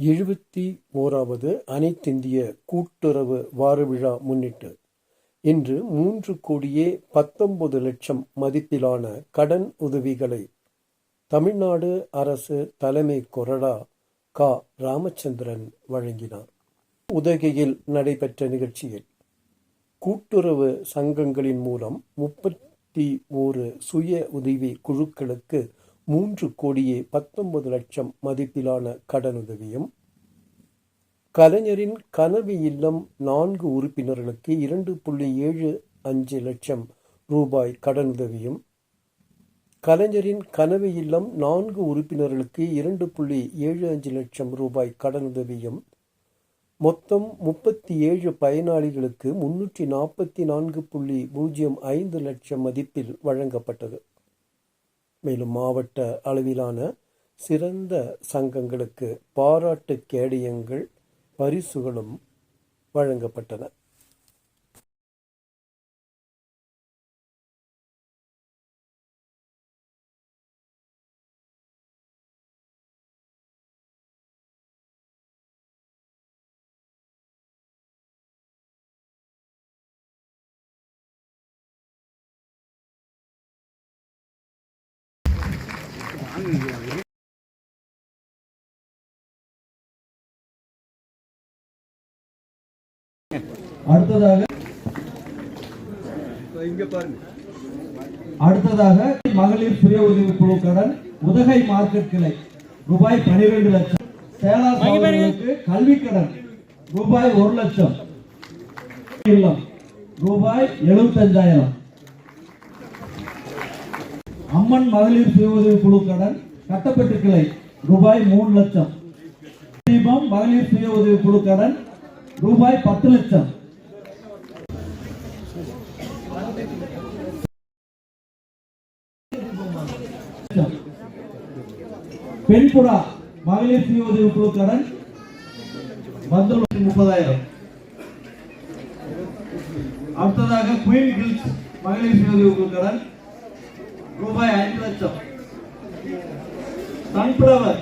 எழுபத்தி ஓராவது அனைத்திந்திய கூட்டுறவு வாரவிழா முன்னிட்டு இன்று மூன்று கோடியே பத்தொன்பது லட்சம் மதிப்பிலான கடன் உதவிகளை தமிழ்நாடு அரசு தலைமை கொறடா கா. ராமச்சந்திரன் வழங்கினார். உதகையில் நடைபெற்ற நிகழ்ச்சியில் கூட்டுறவு சங்கங்களின் மூலம் முப்பத்தி ஓரு சுய உதவி குழுக்களுக்கு மூன்று கோடியே பத்தொன்பது லட்சம் மதிப்பிலான கடனுதவியும் கலைஞரின் கனவு இல்லம் நான்கு உறுப்பினர்களுக்கு இரண்டு புள்ளி ஏழு அஞ்சு லட்சம் ரூபாய் கடனுதவியும் கலைஞரின் கனவு இல்லம் நான்கு உறுப்பினர்களுக்கு இரண்டு புள்ளி ஏழு அஞ்சு லட்சம் ரூபாய் கடனுதவியும் மொத்தம் முப்பத்தி ஏழு பயனாளிகளுக்கு முன்னூற்றி நாற்பத்தி நான்கு புள்ளி பூஜ்ஜியம் ஐந்து லட்சம் மதிப்பில் வழங்கப்பட்டது. மேலும் மாவட்ட அளவிலான சிறந்த சங்கங்களுக்கு பாராட்டு கேடயங்கள் பரிசுகளும் வழங்கப்பட்டன. அடுத்ததாக அடுத்ததாக மகளிர் சுய உதவி குழு கடன் உதகை மார்க்கெட் கிளை ரூபாய் பனிரெண்டு லட்சம். சேலம் சகோதரர்களுக்கு கல்வி கடன் ரூபாய் ஒரு லட்சம். இல்லம் ரூபாய் எழுபத்தஞ்சாயிரம் அம்மன் மகளிர் சுய உதவி குழு கடன் கட்டப்பட்டு கிளை ரூபாய் மூணு லட்சம். தீபம் மகளிர் சுய உதவி குழு கடன் ரூபாய் பத்து லட்சம். பெண்புறா மகளிர் சுய உதவி குழு கடன் பந்தல் முப்பதாயிரம். அடுத்ததாக குயின் ஹில்ஸ் மகளிர் சுய உதவி குழு கடன் ரூபாய் ஐந்து லட்சம். சன்ஃபிளவர்